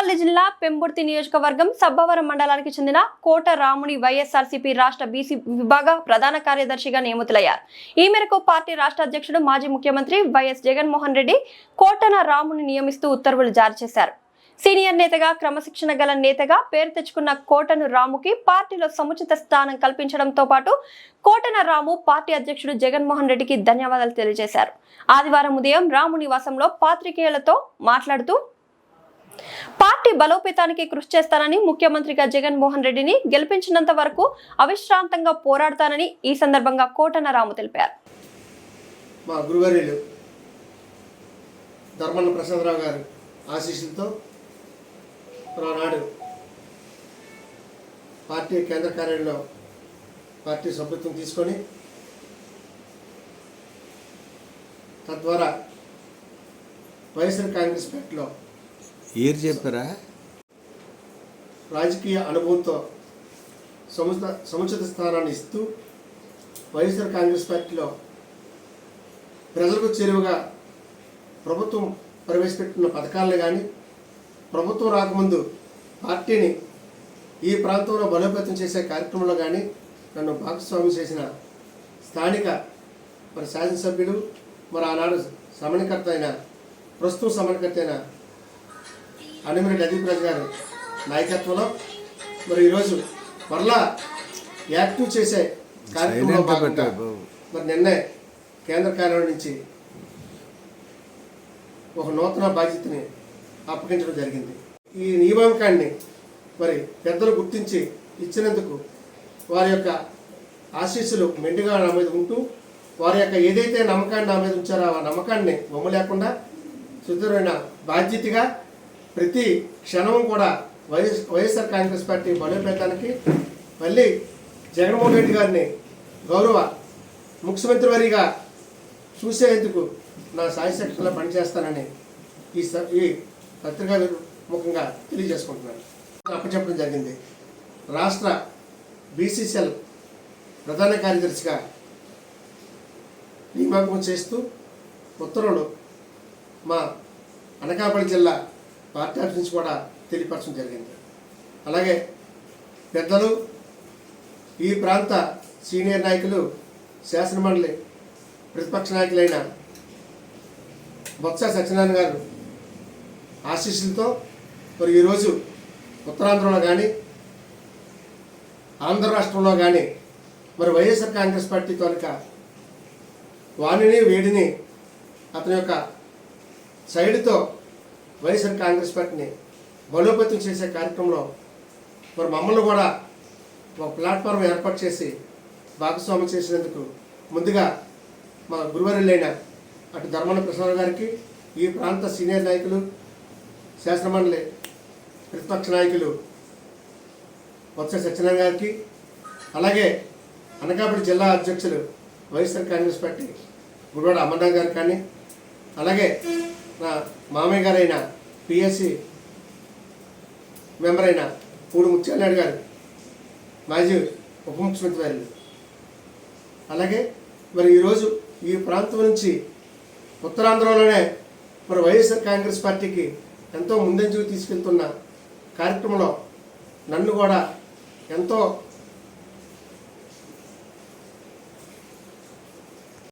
అనకాపల్లి జిల్లా పెంబుర్తి నియోజకవర్గం సబ్బవరం మండలానికి చెందిన కోట రాముని వైఎస్ఆర్సీపీ రాష్ట్ర బీసీ విభాగ ప్రధాన కార్యదర్శిగా నియమితులయ్యారు. ఈ మేరకు పార్టీ రాష్ట్ర అధ్యక్షుడు మాజీ ముఖ్యమంత్రి వైఎస్ జగన్మోహన్ రెడ్డి కోటన రాముని నియమిస్తూ ఉత్తర్వులు జారీ చేశారు. సీనియర్ నేతగా క్రమశిక్షణ గల నేతగా పేరు తెచ్చుకున్న కోటను రాముకి పార్టీలో సముచిత స్థానం కల్పించడంతో పాటు కోటన రాము పార్టీ అధ్యక్షుడు జగన్మోహన్ రెడ్డికి ధన్యవాదాలు తెలియజేశారు. ఆదివారం ఉదయం రాము నివాసంలో పాత్రికేయులతో మాట్లాడుతూ పార్టీ బలోపేతానికి కృషి చేస్తానని ముఖ్యమంత్రిగా జగన్మోహన్ రెడ్డిని గెలిపించినంత వరకు అవిశ్రాంతంగా పోరాడతానని ఈ సందర్భంగా కోటన రాము తెలిపారు. మా గురువర్యులు ధర్మన్న ప్రసాదరావు గారు ఆశీస్సులతో ఆనాడు పార్టీ కేంద్ర కార్యాలయంలో పార్టీ సభ్యత్వం తీసుకొని తద్వారా వైఎస్ఆర్ కాంగ్రెస్ పార్టీలో ఏరు చెప్పారా? రాజకీయ అనుభవంతో సముచిత సముచిత స్థానాన్ని ఇస్తూ వైఎస్ఆర్ కాంగ్రెస్ పార్టీలో ప్రజలకు చేరువగా ప్రభుత్వం ప్రవేశపెట్టిన పథకాలను కానీ ప్రభుత్వం రాకముందు పార్టీని ఈ ప్రాంతంలో బలోపేతం చేసే కార్యక్రమంలో కానీ నన్ను భాగస్వామి చేసిన స్థానిక మరి శాసనసభ్యుడు మరి ఆనాడు సమన్వయకర్త అయిన ప్రస్తుతం సమన్వయకర్త అయిన అనిమిరెడ్డి అదీప్ రాజు గారు నాయకత్వంలో మరి ఈరోజు మరలా యాక్టివ్ చేసే కార్యక్రమంలో భాగంగా బాబు మరి నిన్నే కేంద్ర కార్యాలయం నుంచి ఒక నూతన బాధ్యతని అప్పగించడం జరిగింది. ఈ నియామకాన్ని మరి పెద్దలు గుర్తించి ఇచ్చినందుకు వారి యొక్క ఆశీస్సులు మెండుగా నా మీద ఉంటూ వారి యొక్క ఏదైతే నమ్మకాన్ని నా మీద ఉంచారో ఆ నమ్మకాన్ని వమ్ము లేకుండా సుదృఢమైన బాధ్యతగా ప్రతి క్షణం కూడా వైఎస్ వైఎస్ఆర్ కాంగ్రెస్ పార్టీ బలోపేతానికి మళ్ళీ జగన్మోహన్ రెడ్డి గారిని గౌరవ ముఖ్యమంత్రి వారిగా చూసేందుకు నా సాయి శక్తిలో పనిచేస్తానని ఈ స ఈ పత్రికా ముఖంగా తెలియజేసుకుంటున్నాను. అప్పచెప్పడం జరిగింది. రాష్ట్ర బీసీసీఎల్ ప్రధాన కార్యదర్శిగా నియామకం చేస్తూ ఉత్తర్వులు మా అనకాపల్లి జిల్లా పార్టీ ఆఫీస్ నుంచి కూడా తెలియపరచడం జరిగింది. అలాగే పెద్దలు ఈ ప్రాంత సీనియర్ నాయకులు శాసనమండలి ప్రతిపక్ష నాయకులైన బొత్స సత్యనారాయణ గారు ఆశీస్సులతో మరి ఈరోజు ఉత్తరాంధ్రలో కానీ ఆంధ్ర రాష్ట్రంలో కానీ మరి వైఎస్ఆర్ కాంగ్రెస్ పార్టీ కనుక వాణిని వేడిని అతని యొక్క సైడ్తో వైఎస్ఆర్ కాంగ్రెస్ పార్టీని బలోపేతం చేసే కార్యక్రమంలో మరి మమ్మల్ని కూడా ఒక ప్లాట్ఫామ్ ఏర్పాటు చేసి భాగస్వామ్యం చేసినందుకు ముందుగా మా గురువరులైన అటు ధర్మన ప్రసాద్ గారికి ఈ ప్రాంత సీనియర్ నాయకులు శాసనమండలి ప్రతిపక్ష నాయకులు వత్స సత్యనారాయణ గారికి అలాగే అనకాపల్లి జిల్లా అధ్యక్షులు వైఎస్ఆర్ కాంగ్రెస్ పార్టీ గుడివాడ అమర్నాథ్ గారు కానీ అలాగే నా మామయ్య గారైన పిఎస్సి మెంబర్ అయిన పూడి ముత్యాలనాయుడు గారు మాజీ ఉప ముఖ్యమంత్రి వారు అలాగే మరి ఈరోజు ఈ ప్రాంతం నుంచి ఉత్తరాంధ్రలోనే మరి వైఎస్ఆర్ కాంగ్రెస్ పార్టీకి ఎంతో ముందంజకు తీసుకెళ్తున్న కార్యక్రమంలో నన్ను కూడా ఎంతో